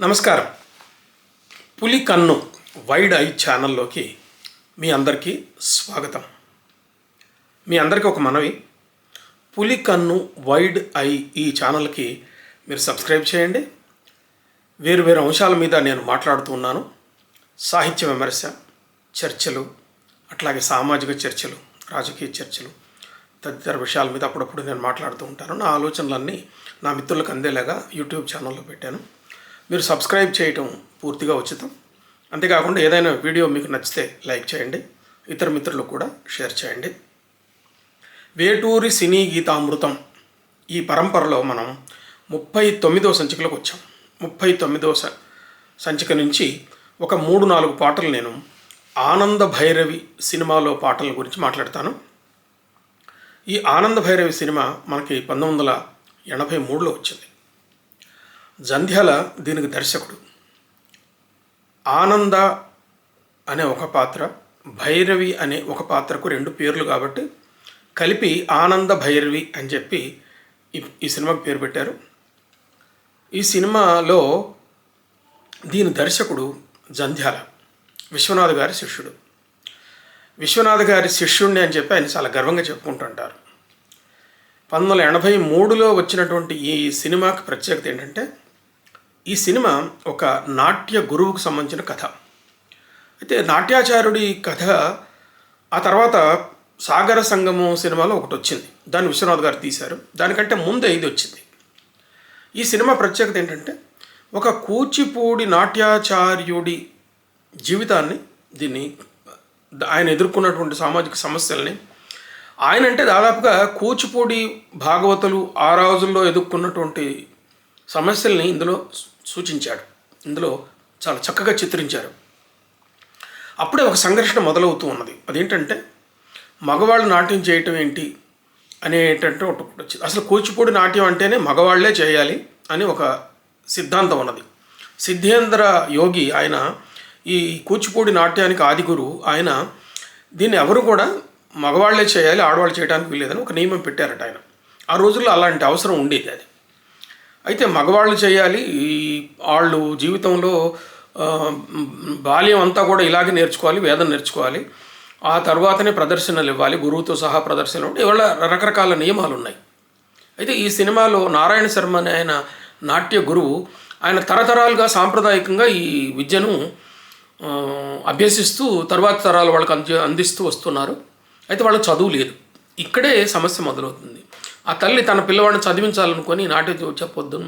నమస్కారం. పులి కన్ను వైడ్ ఐ ఛానల్లోకి మీ అందరికీ స్వాగతం. మీ అందరికీ ఒక మనవి. పులి కన్ను వైడ్ ఐ ఈ ఛానల్కి మీరు సబ్స్క్రైబ్ చేయండి. వేరు వేరు అంశాల మీద నేను మాట్లాడుతూ ఉన్నాను. సాహిత్య విమర్శ చర్చలు అట్లాగే సామాజిక చర్చలు రాజకీయ చర్చలు తదితర విషయాల మీద అప్పుడప్పుడు నేను మాట్లాడుతూ ఉంటాను. నా ఆలోచనలన్నీ నా మిత్రులకు అందేలాగా యూట్యూబ్ ఛానల్లో పెట్టాను. మీరు సబ్స్క్రైబ్ చేయటం పూర్తిగా ఉచితం. అంతేకాకుండా ఏదైనా వీడియో మీకు నచ్చితే లైక్ చేయండి. ఇతర మిత్రులకు కూడా షేర్ చేయండి. వేటూరి సినీ గీతామృతం ఈ పరంపరలో మనం ముప్పై తొమ్మిదో సంచికలకు వచ్చాం. ముప్పై తొమ్మిదో స సంచిక నుంచి ఒక మూడు నాలుగు పాటలు నేను ఆనంద భైరవి సినిమాలో పాటల గురించి మాట్లాడతాను. ఈ ఆనంద భైరవి సినిమా మనకి పంతొమ్మిది వందల ఎనభై మూడులో వచ్చింది. జంధ్యాల దీనికి దర్శకుడు. ఆనంద అనే ఒక పాత్ర భైరవి అనే ఒక పాత్రకు రెండు పేర్లు కాబట్టి కలిపి ఆనంద భైరవి అని చెప్పి ఈ సినిమాకి పేరు పెట్టారు. ఈ సినిమాలో దీని దర్శకుడు జంధ్యాల విశ్వనాథ్ గారి శిష్యుడు. విశ్వనాథ్ గారి శిష్యుణ్ణి అని చెప్పి ఆయన చాలా గర్వంగా చెప్పుకుంటుంటారు. పంతొమ్మిది వందల ఎనభై మూడులో వచ్చినటువంటి ఈ సినిమాకి ప్రత్యేకత ఏంటంటే ఈ సినిమా ఒక నాట్య గురువుకు సంబంధించిన కథ. అయితే నాట్యాచార్యుడి కథ ఆ తర్వాత సాగర సంగమం సినిమాలో ఒకటి వచ్చింది. దాన్ని విశ్వనాథ్ గారు తీశారు. దానికంటే ముందే ఇది వచ్చింది. ఈ సినిమా ప్రత్యేకత ఏంటంటే ఒక కూచిపూడి నాట్యాచార్యుడి జీవితాన్ని దీన్ని ఆయన ఎదుర్కొన్నటువంటి సామాజిక సమస్యల్ని ఆయన అంటే దాదాపుగా కూచిపూడి భాగవతులు ఆ రోజుల్లో ఎదుర్కొన్నటువంటి సమస్యల్ని ఇందులో సూచించాడు. ఇందులో చాలా చక్కగా చిత్రించారు. అప్పుడే ఒక సంఘర్షణ మొదలవుతూ ఉన్నది. అదేంటంటే మగవాళ్ళు నాట్యం చేయటం ఏంటి అనేటంటే ఒకటి వచ్చింది. అసలు కూచిపూడి నాట్యం అంటేనే మగవాళ్ళే చేయాలి అని ఒక సిద్ధాంతం ఉన్నది. సిద్ధేంద్ర యోగి ఆయన ఈ కూచిపూడి నాట్యానికి ఆదిగురు. ఆయన దీన్ని ఎవరు కూడా మగవాళ్ళే చేయాలి ఆడవాళ్ళు చేయడానికి వీలేదని ఒక నియమం పెట్టారట ఆయన. ఆ రోజుల్లో అలాంటి అవసరం ఉండేది అది. అయితే మగవాళ్ళు చేయాలి. ఈ వాళ్ళు జీవితంలో బాల్యం అంతా కూడా ఇలాగే నేర్చుకోవాలి వేదం నేర్చుకోవాలి. ఆ తర్వాతనే ప్రదర్శనలు ఇవ్వాలి గురువుతో సహా ప్రదర్శనలు ఉంటే ఇవాళ రకరకాల నియమాలు ఉన్నాయి. అయితే ఈ సినిమాలో నారాయణ శర్మ అనే ఆయన నాట్య గురువు ఆయన తరతరాలుగా సాంప్రదాయకంగా ఈ విద్యను అభ్యసిస్తూ తర్వాత తరాలు వాళ్ళకి అంది అందిస్తూ వస్తున్నారు. అయితే వాళ్ళకి చదువు లేదు. ఇక్కడే సమస్య మొదలవుతుంది. ఆ తల్లి తన పిల్లవాడిని చదివించాలనుకొని నాటి చెప్పొద్దు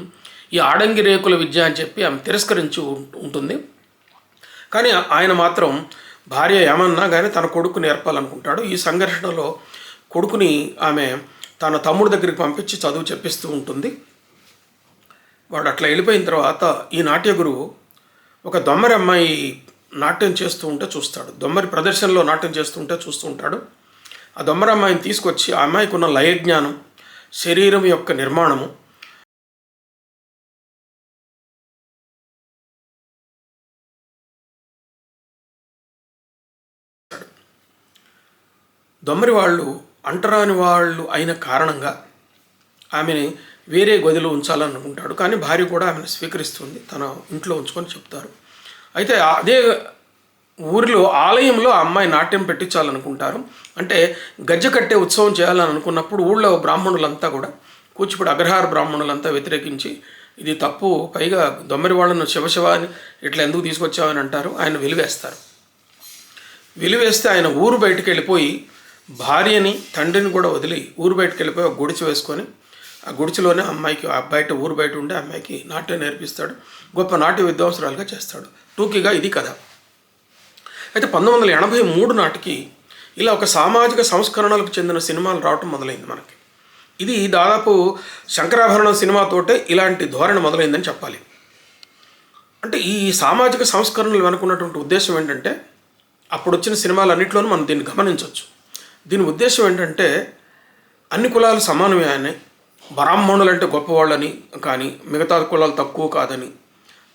ఈ ఆడంగి రేకుల విద్య అని చెప్పి ఆమె తిరస్కరించి ఉంటుంది. కానీ ఆయన మాత్రం భార్య ఏమన్నా కానీ తన కొడుకు నేర్పాలనుకుంటాడు. ఈ సంఘర్షణలో కొడుకుని ఆమె తన తమ్ముడి దగ్గరికి పంపించి చదువు చెప్పిస్తూ ఉంటుంది. వాడు అట్లా వెళ్ళిపోయిన తర్వాత ఈ నాట్య గురువు ఒక దొమ్మరి అమ్మాయి నాట్యం చేస్తూ ఉంటే చూస్తాడు. దొమ్మరి ప్రదర్శనలో నాట్యం చేస్తుంటే చూస్తూ ఉంటాడు. ఆ దొమ్మరి అమ్మాయిని తీసుకొచ్చి ఆ అమ్మాయికి ఉన్న లయజ్ఞానం శరీరం యొక్క నిర్మాణము. దొమ్మరి వాళ్ళు అంటరాని వాళ్ళు అయిన కారణంగా ఆమెని వేరే గదిలో ఉంచాలనుకుంటాడు కానీ భార్య కూడా ఆమెను స్వీకరిస్తుంది. తన ఇంట్లో ఉంచుకొని చెప్తారు. అయితే అదే ఊరిలో ఆలయంలో అమ్మాయి నాట్యం పెట్టించాలనుకుంటారు. అంటే గజ్జె కట్టే ఉత్సవం చేయాలని అనుకున్నప్పుడు ఊళ్ళో బ్రాహ్మణులంతా కూడా కూచిపూడి అగ్రహార బ్రాహ్మణులంతా వ్యతిరేకించి ఇది తప్పు పైగా దొమ్మరి వాళ్ళను శివశివ అని ఇట్లా ఎందుకు తీసుకొచ్చావని అంటారు. ఆయన వెలివేస్తారు. వెలివేస్తే ఆయన ఊరు బయటకు వెళ్ళిపోయి భార్యని తండ్రిని కూడా వదిలి ఊరు బయటికి వెళ్ళిపోయి ఒక గుడిచి వేసుకొని ఆ గుడిచిలోనే అమ్మాయికి ఆ బయట ఊరు బయట ఉండే అమ్మాయికి నాట్యం నేర్పిస్తాడు. గొప్ప నాట్య విద్వాంసరాలుగా చేస్తాడు. టూకీగా ఇది కథ. అయితే పంతొమ్మిది వందల ఎనభై మూడు నాటికి ఇలా ఒక సామాజిక సంస్కరణలకు చెందిన సినిమాలు రావటం మొదలైంది మనకి. ఇది దాదాపు శంకరాభరణం సినిమాతోటే ఇలాంటి ధోరణి మొదలైందని చెప్పాలి. అంటే ఈ సామాజిక సంస్కరణలు వెనుకున్నటువంటి ఉద్దేశం ఏంటంటే అప్పుడు వచ్చిన సినిమాలన్నింటిలోనూ మనం దీన్ని గమనించవచ్చు దీని ఉద్దేశం ఏంటంటే అన్ని కులాలు సమానమే అని బ్రాహ్మణులు అంటే గొప్పవాళ్ళని కానీ మిగతా కులాలు తక్కువ కాదని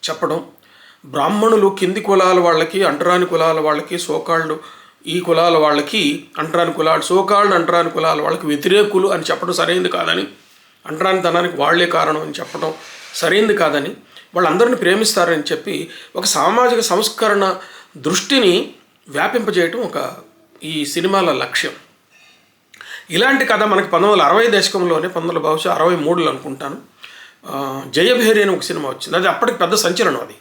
చెప్పడం బ్రాహ్మణులు కింది కులాల వాళ్ళకి అంటరాని కులాల వాళ్ళకి సోకాళ్ళు ఈ కులాల వాళ్ళకి అంటరాని కులాలు సోకాళ్ళు అంటరాని కులాల వాళ్ళకి వ్యతిరేకులు అని చెప్పడం సరైనది కాదని అంటరానితనానికి వాళ్ళే కారణం అని చెప్పడం సరైనది కాదని వాళ్ళందరిని ప్రేమిస్తారని చెప్పి ఒక సామాజిక సంస్కరణ దృష్టిని వ్యాపింపజేయటం ఒక ఈ సినిమాల లక్ష్యం. ఇలాంటి కథ మనకి పంతొమ్మిది వందల అరవై దశకంలోనే పంతొమ్మిది వందల బహుశా అరవై మూడులో అనుకుంటాను. జయభేరి అని ఒక సినిమా వచ్చింది. అది అప్పటికి పెద్ద సంచలనం అది.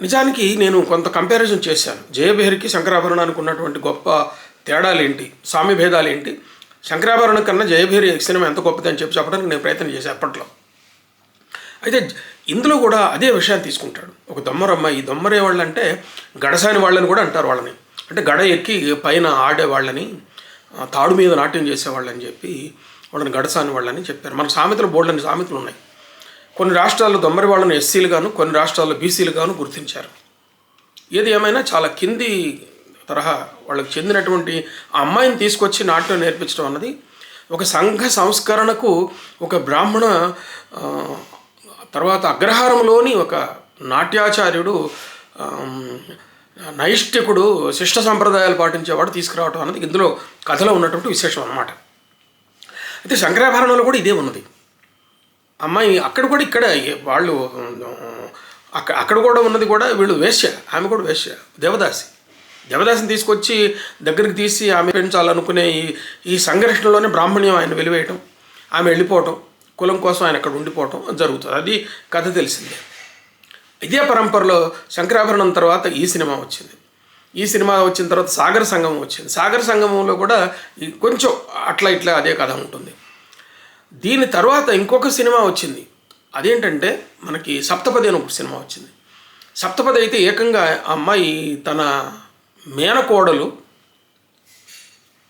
నిజానికి నేను కొంత కంపారిజన్ చేశాను. జయభేరికి శంకరాభరణానికి ఉన్నటువంటి గొప్ప తేడాలేంటి? సామ్య భేదాలు ఏంటి శంకరాభరణం కన్నా జయభేరి సినిమా ఎంత గొప్పది అని చెప్పి చెప్పడానికి నేను ప్రయత్నం చేశాను అప్పట్లో. అయితే ఇందులో కూడా అదే విషయాన్ని తీసుకుంటాడు. ఒక దొమ్మరమ్మ ఈ దొమ్మరే వాళ్ళు అంటే గడసాని వాళ్ళని కూడా అంటారు వాళ్ళని. అంటే గడ ఎక్కి పైన ఆడే వాళ్ళని తాడు మీద నాట్యం చేసేవాళ్ళని చెప్పి వాళ్ళని గడసాని వాళ్ళని చెప్పారు. మన సామెతలు బోల్డని సామెతలు ఉన్నాయి. కొన్ని రాష్ట్రాల్లో దొమ్మరి వాళ్ళను ఎస్సీలుగాను కొన్ని రాష్ట్రాల్లో బీసీలుగాను గుర్తించారు. ఏది ఏమైనా చాలా కింది తరహా వాళ్ళకి చెందినటువంటి ఆ అమ్మాయిని తీసుకొచ్చి నాట్యం నేర్పించడం అన్నది ఒక సంఘ సంస్కరణకు ఒక బ్రాహ్మణ తర్వాత అగ్రహారంలోని ఒక నాట్యాచార్యుడు నైష్టికుడు శిష్ట సంప్రదాయాలు పాటించేవాడు తీసుకురావటం అన్నది ఇందులో కథలో ఉన్నటువంటి విశేషం అన్నమాట. అయితే శంకరాభరణంలో కూడా ఇదే ఉన్నది. అమ్మాయి అక్కడ కూడా ఇక్కడ వాళ్ళు అక్కడ అక్కడ కూడా ఉన్నది కూడా వీళ్ళు వేశ్య ఆమె కూడా వేశ్య దేవదాసి. దేవదాసిని తీసుకొచ్చి దగ్గరికి తీసి ఆమె పెంచాలనుకునే ఈ ఈ సంఘర్షణలోనే బ్రాహ్మణ్యం ఆయన వెలివేయటం ఆమె వెళ్ళిపోవటం కులం కోసం ఆయన అక్కడ ఉండిపోవటం జరుగుతుంది. అది కథ తెలిసిందే. ఇదే పరంపరలో శంకరాభరణం తర్వాత ఈ సినిమా వచ్చింది. ఈ సినిమా వచ్చిన తర్వాత సాగర సంగమం వచ్చింది. సాగర సంగమంలో కూడా కొంచెం అట్లా ఇట్లా అదే కథ ఉంటుంది. దీని తర్వాత ఇంకొక సినిమా వచ్చింది. అదేంటంటే మనకి సప్తపది అని ఒక సినిమా వచ్చింది. సప్తపది అయితే ఏకంగా ఆ అమ్మాయి తన మేనకోడలు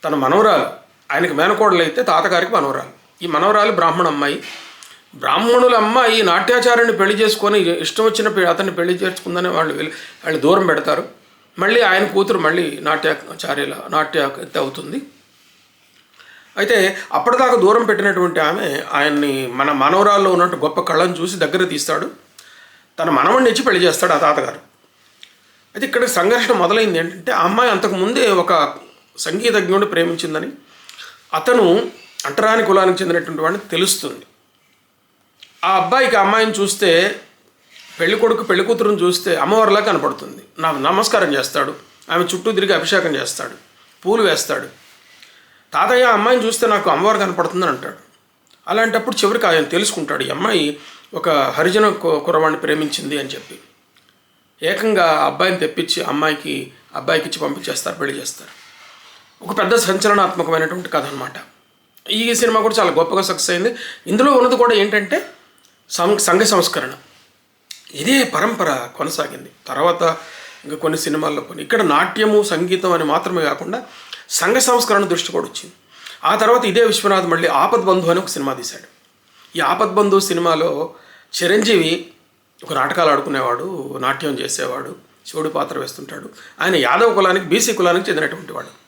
తన మనవరాలు ఆయనకి మేనకోడలు అయితే తాతగారికి మనవరాలు. ఈ మనవరాలు బ్రాహ్మణ అమ్మాయి. బ్రాహ్మణుల అమ్మాయి నాట్యాచార్యుని పెళ్ళి చేసుకొని ఇష్టం వచ్చిన అతన్ని పెళ్ళి చేసుకుందని వాళ్ళు వాళ్ళు దూరం పెడతారు. మళ్ళీ ఆయన కూతురు మళ్ళీ నాట్యాచార్యుల నాట్య అవుతుంది. అయితే అప్పటిదాకా దూరం పెట్టినటువంటి ఆమె ఆయన్ని మన మనవరాల్లో ఉన్నట్టు గొప్ప కళ్ళను చూసి దగ్గర తీస్తాడు. తన మనవడిని ఇచ్చి పెళ్ళి చేస్తాడు ఆ తాతగారు. అయితే ఇక్కడ సంఘర్షణ మొదలైంది ఏంటంటే ఆ అమ్మాయి అంతకు ముందే ఒక సంగీతజ్ఞుడిని ప్రేమించిందని అతను అంటరాని కులానికి చెందినటువంటి వాడిని తెలుస్తుంది. ఆ అబ్బాయికి ఆ అమ్మాయిని చూస్తే పెళ్ళి కొడుకు పెళ్ళి కూతురుని చూస్తే అమ్మవారిలా కనపడుతుంది. నాకు నమస్కారం చేస్తాడు ఆమె చుట్టూ తిరిగి అభిషేకం చేస్తాడు పూలు వేస్తాడు. తాతయ్య అమ్మాయిని చూస్తే నాకు అమ్మవారు కనపడుతుందని అంటాడు. అలాంటప్పుడు చివరికి ఆయన తెలుసుకుంటాడు ఈ అమ్మాయి ఒక హరిజన కు- ప్రేమించింది అని చెప్పి. ఏకంగా అబ్బాయిని తెప్పించి అమ్మాయికి అబ్బాయికి ఇచ్చి పంపించేస్తారు పెళ్ళి చేస్తారు. ఒక పెద్ద సంచలనాత్మకమైనటువంటి కథ అనమాట ఈ సినిమా కూడా చాలా గొప్పగా సక్సెస్ అయింది. ఇందులో ఉన్నది కూడా ఏంటంటే సం సంఘ సంస్కరణ. ఇదే పరంపర కొనసాగింది. తర్వాత ఇంకా కొన్ని సినిమాల్లో కొన్ని. ఇక్కడ నాట్యము సంగీతం అని మాత్రమే కాకుండా సంఘ సంస్కరణ దృష్టి కూడా వచ్చింది. ఆ తర్వాత ఇదే విశ్వనాథ్ మళ్ళీ ఆపద్ బంధు అని ఒక సినిమా తీశాడు. ఈ ఆపద్ బంధు సినిమాలో చిరంజీవి ఒక నాటకాలు ఆడుకునేవాడు నాట్యం చేసేవాడు శివుడి పాత్ర వేస్తుంటాడు. ఆయన యాదవ కులానికి బీసీ కులానికి చెందినటువంటి వాడు.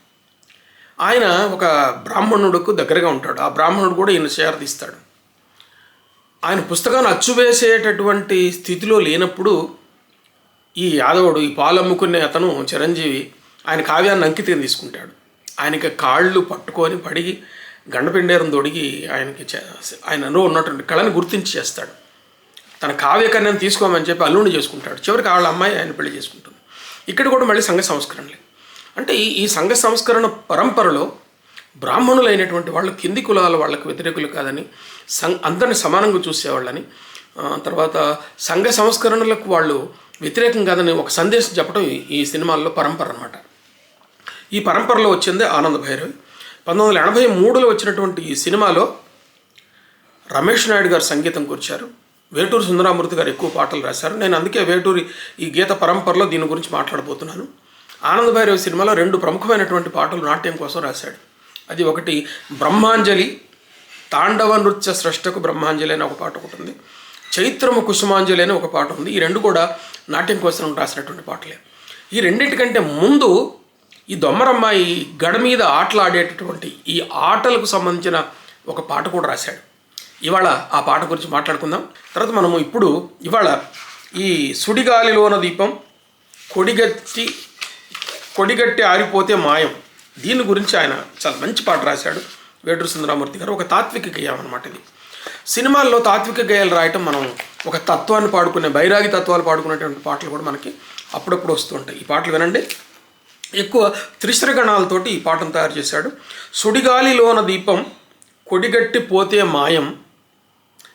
ఆయన ఒక బ్రాహ్మణుడుకు దగ్గరగా ఉంటాడు. ఆ బ్రాహ్మణుడు కూడా ఈయన షేర్ తీస్తాడు. ఆయన పుస్తకాన్ని అచ్చువేసేటటువంటి స్థితిలో లేనప్పుడు ఈ యాదవుడు ఈ పాలమ్ముకునే అతను చిరంజీవి ఆయన కావ్యాన్ని అంకితం తీసుకుంటాడు. ఆయనకి కాళ్ళు పట్టుకొని పడిగి గండపిండేరం తొడిగి ఆయనకి ఆయనలో ఉన్నటువంటి కళను గుర్తించి చేస్తాడు. తన కావ్యకన్యను తీసుకోమని చెప్పి అల్లుడిని చేసుకుంటాడు. చివరికి వాళ్ళ అమ్మాయి ఆయన పెళ్ళి చేసుకుంటుంది. ఇక్కడ కూడా మళ్ళీ సంఘ సంస్కరణలే. అంటే ఈ ఈ సంఘ సంస్కరణ పరంపరలో బ్రాహ్మణులైనటువంటి వాళ్ళు కింది కులాల వాళ్ళకి వ్యతిరేకులు కాదని సం అందరిని సమానంగా చూసేవాళ్ళని తర్వాత సంఘ సంస్కరణలకు వాళ్ళు వ్యతిరేకం కాదని ఒక సందేశం చెప్పడం ఈ సినిమాల్లో పరంపర అనమాట ఈ పరంపరలో వచ్చిందే ఆనంద భైరవి. పంతొమ్మిది వందల ఎనభై మూడులో వచ్చినటువంటి ఈ సినిమాలో రమేష్ నాయుడు గారు సంగీతం కూర్చారు. వేటూరు సుందరామూర్తి గారు ఎక్కువ పాటలు రాశారు. నేను అందుకే వేటూరి ఈ గీత పరంపరలో దీని గురించి మాట్లాడబోతున్నాను. ఆనంద భైరవి సినిమాలో రెండు ప్రముఖమైనటువంటి పాటలు నాట్యం కోసం రాశాడు. అది ఒకటి బ్రహ్మాంజలి తాండవ నృత్య సృష్టకు బ్రహ్మాంజలి అనే ఒక పాట ఒకటి ఉంది. చైత్రము కుసుమాంజలి అని ఒక పాట ఉంది. ఈ రెండు కూడా నాట్యం కోసం రాసినటువంటి పాటలే. ఈ రెండింటికంటే ముందు ఈ దొమ్మరమ్మాయి గడ మీద ఆటలు ఆడేటటువంటి ఈ ఆటలకు సంబంధించిన ఒక పాట కూడా రాశాడు. ఇవాళ ఆ పాట గురించి మాట్లాడుకుందాం. తర్వాత మనము ఇప్పుడు ఇవాళ ఈ సుడిగాలిలోన దీపం కొడిగట్టి కొడిగట్టి ఆరిపోతే మాయం. దీని గురించి ఆయన చాలా మంచి పాట రాశాడు. వేటూరు సుందరామూర్తి గారు ఒక తాత్విక గేయం అనమాట ఇది. సినిమాల్లో తాత్విక గేయాలు రాయటం మనం ఒక తత్వాన్ని పాడుకునే బైరాగి తత్వాలు పాడుకునేటువంటి పాటలు కూడా మనకి అప్పుడప్పుడు వస్తూ ఉంటాయి. ఈ పాటలు వినండి. ఎక్కువ త్రిశ్రగణాలతోటి ఈ పాటను తయారు చేశాడు. సుడిగాలిలోన దీపం కొడిగట్టి పోతే మాయం.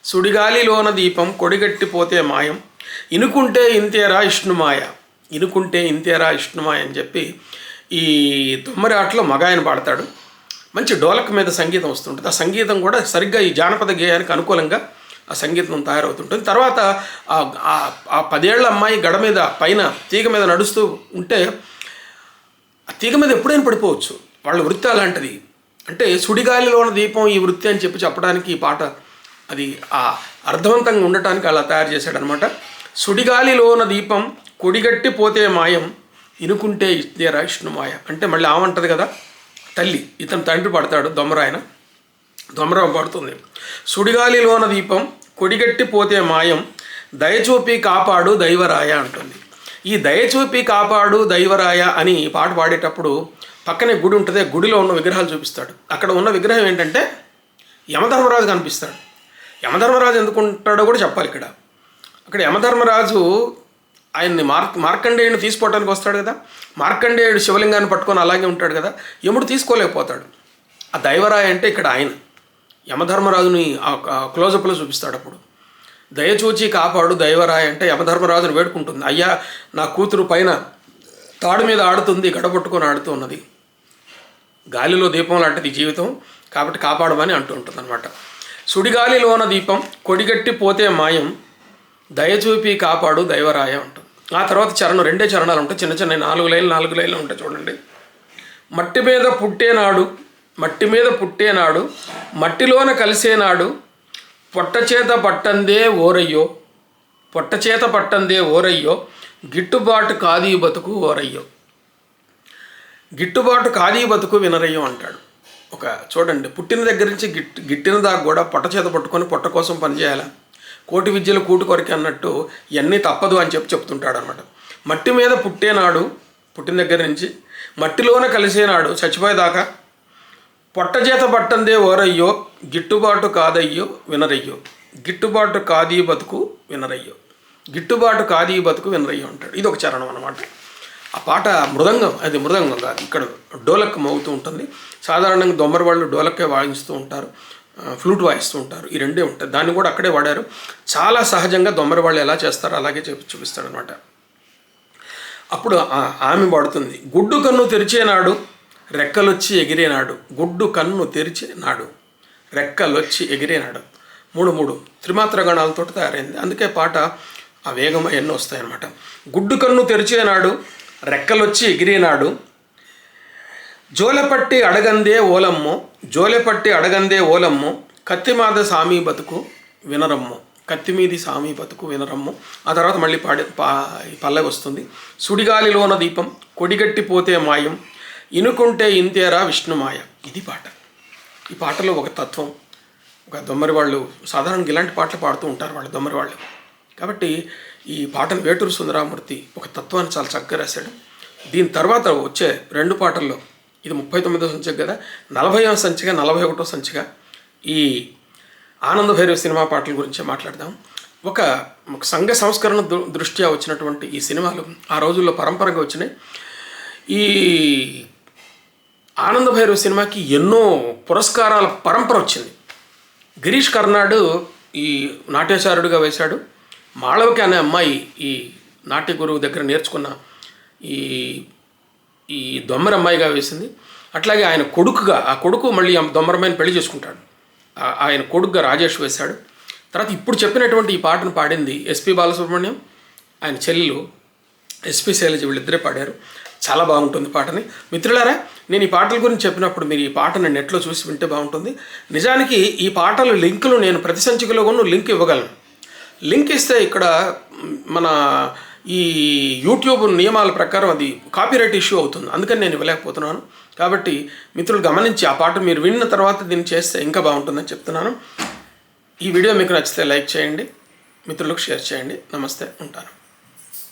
సుడిగాలిలోన దీపం కొడిగట్టి పోతే మాయం. ఇనుకుంటే ఇంతేరా ఇష్ణుమాయ. ఇనుకుంటే ఇంతేరా ఇష్ణుమాయ అని చెప్పి ఈ దొమ్మరి ఆటలో మగాయన పాడతాడు. మంచి డోలక్ మీద సంగీతం వస్తుంటుంది. ఆ సంగీతం కూడా సరిగ్గా ఈ జానపద గేయానికి అనుకూలంగా ఆ సంగీతం తయారవుతుంటుంది. తర్వాత ఆ- పదేళ్ళ అమ్మాయి గడ మీద పైన తీగ మీద నడుస్తూ ఉంటే తీగ మీద ఎప్పుడైనా పడిపోవచ్చు. వాళ్ళ వృత్తి అలాంటిది. అంటే సుడిగాలిలోన దీపం ఈ వృత్తి అని చెప్పి చెప్పడానికి ఈ పాట అది ఆ అర్థవంతంగా ఉండటానికి అలా తయారు చేశాడనమాట. సుడిగాలిలోన దీపం కొడిగట్టి పోతే మాయం ఇనుకుంటే ఇదేరా ఇష్ణుమాయ అంటే మళ్ళీ ఆమంటది కదా తల్లి ఇతను తండ్రి పడతాడు దొమ్మరాయన దొమర పడుతుంది. సుడిగాలిలోన దీపం కొడిగట్టి పోతే మాయం దయచూపి కాపాడు దైవరాయ అంటుంది. ఈ దయచూపి కాపాడు దైవరాయ అని పాట పాడేటప్పుడు పక్కనే గుడి ఉంటుంది ఆ గుడిలో ఉన్న విగ్రహాలు చూపిస్తాడు. అక్కడ ఉన్న విగ్రహం ఏంటంటే యమధర్మరాజు కనిపిస్తాడు. యమధర్మరాజు ఎందుకు ఉంటాడో కూడా చెప్పాలి ఇక్కడ. అక్కడ యమధర్మరాజు ఆయన్ని మార్ మార్కండేయుని తీసుకోవడానికి వస్తాడు కదా. మార్కండేయుడు శివలింగాన్ని పట్టుకొని అలాగే ఉంటాడు కదా. యముడు తీసుకోలేకపోతాడు. ఆ దైవరాయ అంటే ఇక్కడ ఆయన. యమధర్మరాజుని ఆ క్లోజప్లో చూపిస్తాడు అప్పుడు. దయచూచి కాపాడు దైవరాయ అంటే యమధర్మరాజుని వేడుకుంటుంది. అయ్యా నా కూతురు పైన తాడు మీద ఆడుతుంది గడపట్టుకొని ఆడుతూ ఉన్నది. గాలిలో దీపం లాంటిది జీవితం కాబట్టి కాపాడమని అంటూ ఉంటుంది అనమాట సుడిగాలిలోన దీపం కొడిగట్టి పోతే మాయం దయచూపి కాపాడు దైవరాయ ఉంటుంది ఆ తర్వాత చరణం రెండే చరణాలు ఉంటాయి. చిన్న చిన్న నాలుగు లైన్లు నాలుగు లైన్లు ఉంటాయి చూడండి. మట్టి మీద పుట్టేనాడు మట్టి మీద పుట్టేనాడు మట్టిలోన కలిసేనాడు పొట్టచేత పట్టందే ఓరయ్యో పొట్టచేత పట్టందే ఓరయ్యో గిట్టుబాటు కాదీ బతుకు ఓరయ్యో. గిట్టుబాటు కాదీ బతుకు వినరయ్యో అంటాడు. ఒక చూడండి పుట్టిన దగ్గర నుంచి గిట్ గిట్టిన దాకా కూడా పొట్ట చేత పట్టుకొని పొట్ట కోసం పనిచేయాలా కోటి విద్యలు కూటు కొరకే అన్నట్టు ఇవన్నీ తప్పదు అని చెప్పి చెప్తుంటాడు అనమాట మట్టి మీద పుట్టేనాడు పుట్టిన దగ్గర నుంచి మట్టిలోన కలిసేనాడు చచ్చిపోయేదాకా పొట్ట చేత పట్టందే ఓరయ్యో గిట్టుబాటు కాదయ్యో వినరయ్యో. గిట్టుబాటు కాదీ బతుకు వినరయ్యో. గిట్టుబాటు కాదీ బతుకు వినరయ్యో అంటాడు. ఇది ఒక చరణం అనమాట ఆ పాట మృదంగం అది మృదంగం కాదు. ఇక్కడ డోలక్ మోగుతూ ఉంటుంది. సాధారణంగా దొమ్మర వాళ్ళు డోలక్కే వాయిస్తూ ఉంటారు. ఫ్లూట్ వాయిస్తూ ఉంటారు. ఈ రెండే ఉంటాయి. దాన్ని కూడా అక్కడే వాడారు. చాలా సహజంగా దొమ్మర వాళ్ళు ఎలా చేస్తారో అలాగే చెప్పి చూపిస్తాడు అనమాట అప్పుడు ఆ- ఆమె పడుతుంది. గుడ్డు కన్ను తెరిచేనాడు రెక్కలొచ్చి ఎగిరేనాడు. గుడ్డు కన్ను తెరిచినాడు రెక్కలొచ్చి ఎగిరేనాడు. మూడు మూడు. త్రిమాత్ర గణాలతో తయారైంది. అందుకే పాట ఆ వేగం ఎన్నో వస్తాయన్నమాట. గుడ్డు కన్ను తెరిచేనాడు రెక్కలొచ్చి ఎగిరేనాడు. జోలపట్టి అడగందే ఓలమ్మో. జోలెపట్టి అడగందే ఓలమ్మో. కత్తిమాద సామి బతుకు వినరమ్ము. కత్తిమీది సామి బతుకు వినరమ్ము. ఆ తర్వాత మళ్ళీ పాడి పా ఈ పల్లె వస్తుంది. సుడిగాలిలోన దీపం కొడిగట్టిపోతే మాయం. ఇనుకుంటే ఇంతేరా విష్ణుమాయ. ఇది పాట. ఈ పాటలో ఒక తత్వం ఒక దొమ్మరి వాళ్ళు సాధారణంగా ఇలాంటి పాటలు పాడుతూ ఉంటారు వాళ్ళు దొమ్మరి వాళ్ళు. కాబట్టి ఈ పాటను వేటూరు సుందరామూర్తి ఒక తత్వాన్ని చాలా చక్కగా రాశాడు. దీని తర్వాత వచ్చే రెండు పాటల్లో ఇది ముప్పై తొమ్మిదో సంచిక కదా నలభైవ సంచిక నలభై ఒకటో సంచిక ఈ ఆనంద భైరవ సినిమా పాటల గురించి మాట్లాడదాం. ఒక సంఘ సంస్కరణ దృ దృష్ట్యా వచ్చినటువంటి ఈ సినిమాలు ఆ రోజుల్లో పరంపరగా వచ్చినాయి. ఈ ఆనందభైరవ సినిమాకి ఎన్నో పురస్కారాల పరంపర వచ్చింది. గిరీష్ కర్నాడు ఈ నాట్యాచార్యుడిగా వేశాడు. మాళవకి అనే అమ్మాయి ఈ నాట్య గురువు దగ్గర నేర్చుకున్న ఈ ఈ దొమ్మర అమ్మాయిగా వేసింది. అట్లాగే ఆయన కొడుకుగా ఆ కొడుకు మళ్ళీ దొమ్మరమ్మాయిని పెళ్ళి చేసుకుంటాడు. ఆయన కొడుకుగా రాజేష్ వేశాడు. తర్వాత ఇప్పుడు చెప్పినటువంటి ఈ పాటను పాడింది ఎస్పి బాలసుబ్రహ్మణ్యం ఆయన చెల్లెలు ఎస్పి శైలజ వీళ్ళిద్దరే పాడారు. చాలా బాగుంటుంది పాటని. మిత్రులారా నేను ఈ పాటల గురించి చెప్పినప్పుడు మీరు ఈ పాటను నెట్లో చూసి వింటే బాగుంటుంది. నిజానికి ఈ పాటల లింకులు నేను ప్రతి సంచికలో కూడా లింక్ ఇవ్వగలను. లింక్ ఇస్తే ఇక్కడ మన ఈ యూట్యూబ్ నియమాల ప్రకారం అది కాపీరైట్ ఇష్యూ అవుతుంది. అందుకని నేను ఇవ్వలేకపోతున్నాను. కాబట్టి మిత్రులు గమనించి ఆ పాట మీరు విన్న తర్వాత దీన్ని చేస్తే ఇంకా బాగుంటుందని చెప్తున్నాను. ఈ వీడియో మీకు నచ్చితే లైక్ చేయండి. మిత్రులకు షేర్ చేయండి. నమస్తే. ఉంటాను.